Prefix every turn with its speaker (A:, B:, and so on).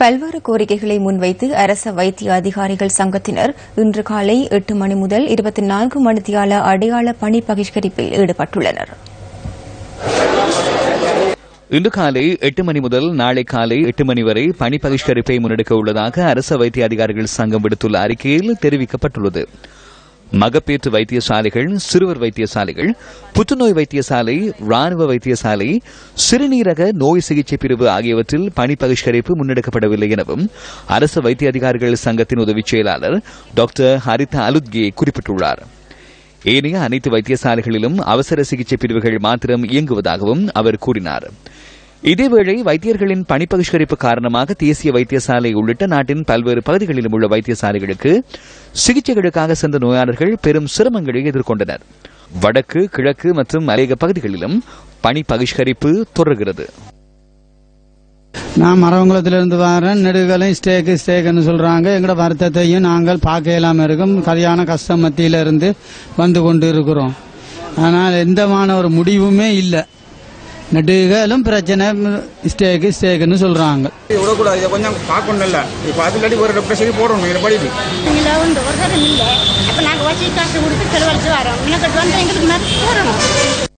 A: பல்வேறு கோரிக்கைகளை முன்வைத்து அரச வைத்திய அதிகாரிகள் சங்கத்தினர் இன்று காலை எட்டு மணி முதல் இருபத்தி நான்கு மணித்தியால அடையாள பணி பகிஷ்கரிப்பில் ஈடுபட்டுள்ளனர்.
B: இன்று காலை எட்டு மணி முதல் நாளை காலை எட்டு மணி வரை பணி பகிஷ்கரிப்பை முன்னெடுக்க உள்ளதாக அரச வைத்திய அதிகாரிகள் சங்கம் விடுத்துள்ள அறிக்கையில் தெரிவிக்கப்பட்டுள்ளது. மகப்பேற்று வைத்தியசாலைகள் சிறுவர் வைத்தியசாலைகள் புற்றுநோய் வைத்தியசாலை ராணுவ வைத்தியசாலை சிறுநீரக நோய் சிகிச்சை பிரிவு ஆகியவற்றில் பணி பகிஷ்கரிப்பு முன்னெடுக்கப்படவில்லை எனவும் அரசு வைத்திய அதிகாரிகள் சங்கத்தின் உதவிச் செயலாளர் டாக்டர் ஹரிதா அலுத்கே குறிப்பிட்டுள்ளார். ஏனைய அனைத்து வைத்தியசாலைகளிலும் அவசர சிகிச்சை பிரிவுகள் மாத்திரம் இயங்குவதாகவும் அவர் கூறினார். இதேவேளை வைத்தியர்களின் பணி பகிஷ்கரிப்பு காரணமாக தேசிய வைத்தியசாலை உள்ளிட்ட நாட்டின் பல்வேறு பகுதிகளிலும் உள்ள வைத்தியசாலைகளுக்கு சிகிச்சைகளுக்காக சென்ற நோயாளர்கள் பெரும் சிரமங்களை எதிர்கொண்டனர். வடக்கு கிழக்கு மற்றும் மலையக பகுதிகளிலும் பணி பகிஷ்கரிப்பு தொடர்கிறது.
C: நான் மரவங்குளத்திலிருந்து வரேன். நெடுகலையும் ஸ்டேக்கு ஸ்டேக்குன்னு சொல்றாங்க. எங்களோட வருத்தத்தையும் நாங்கள் பார்க்க இல்லாமல் இருக்கும். கல்யாண கஷ்டம் மத்தியிலிருந்து வந்து கொண்டு இருக்கிறோம் ஆனால் எந்தமான ஒரு முடிவுமே இல்லை. நெடுகலும் பிரச்சனை ஸ்டேக்கு ஸ்டேக்குன்னு சொல்றாங்க.
D: விடக்கூடாது இதை கொஞ்சம் பார்க்கணும் இல்லை. இப்போ அது இல்லாட்டி ஒரு டெப்ரேஷன் போடணும் இதை படிப்பு.
E: இல்லை உண்டு ஒரு இல்லை. அப்போ நாங்கள் வச்சு காசு கொடுத்து செலவழிச்சு வரோம். எனக்கு வந்து எங்களுக்கு மருந்து போடணும்.